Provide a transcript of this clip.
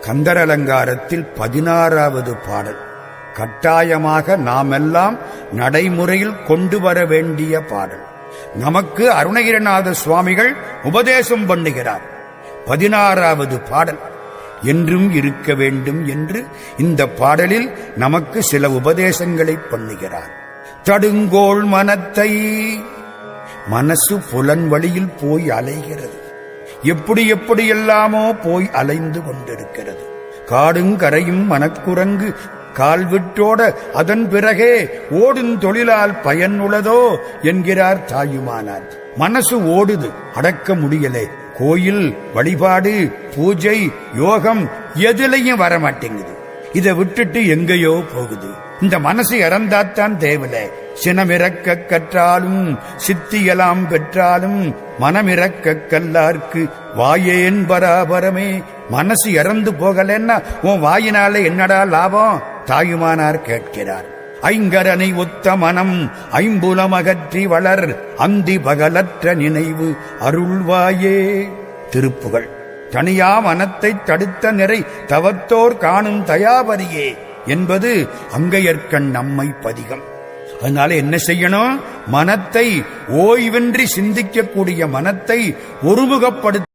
கந்தர் அலங்காரத்தில் பதினாறாவது பாடல். கட்டாயமாக நாமெல்லாம் நடைமுறையில் கொண்டு வர வேண்டிய பாடல். நமக்கு அருணகிரநாத சுவாமிகள் உபதேசம் பண்ணுகிறார். பதினாறாவது பாடல். என்றும் இருக்க வேண்டும் என்று இந்த பாடலில் நமக்கு சில உபதேசங்களை பண்ணுகிறார். தடுங்கோள் மனத்தை மனசு புலன் வழியில் போய் அலைகிறது. எப்படி எப்படி எல்லாமோ போய் அலைந்து கொண்டிருக்கிறது. காடுங்கரையும் மனக்குரங்கு கால்விட்டோட அதன் பிறகே ஓடும் தொழிலால் பயனுள்ளதோ என்கிறார் தாயுமானார். மனசு ஓடுது அடக்க முடியலே. கோயில் வழிபாடு பூஜை யோகம் எதுலையும் வர மாட்டேங்குது இதை விட்டுட்டு எங்கேயோ போகுது. இந்த மனசு இறந்தாத்தான் தேவல. சினமிறக்க கற்றாலும் சித்தியலாம் பெற்றாலும் மனமிறக்க கல்லார்க்கு வாயேன் பராபரமே. மனசு இறந்து போகலன்னா உன் வாயினால என்னடா லாபம்? தாயுமானார் கேட்கிறார். ஐங்கரனை ஒத்த மனம் ஐம்புலம் அகற்றி வளர் அந்தி பகலற்ற நினைவு அருள்வாயே. திருப்புகள் தனியா மனத்தை தடுத்த நிறை தவத்தோர் காணும் தயாபரியே என்பது அங்கையற்கண் நம்மை பதிகம். அதனால என்ன செய்யணும்? மனத்தை ஓய்வின்றி சிந்திக்கக்கூடிய மனத்தை ஒருமுகப்படுத்த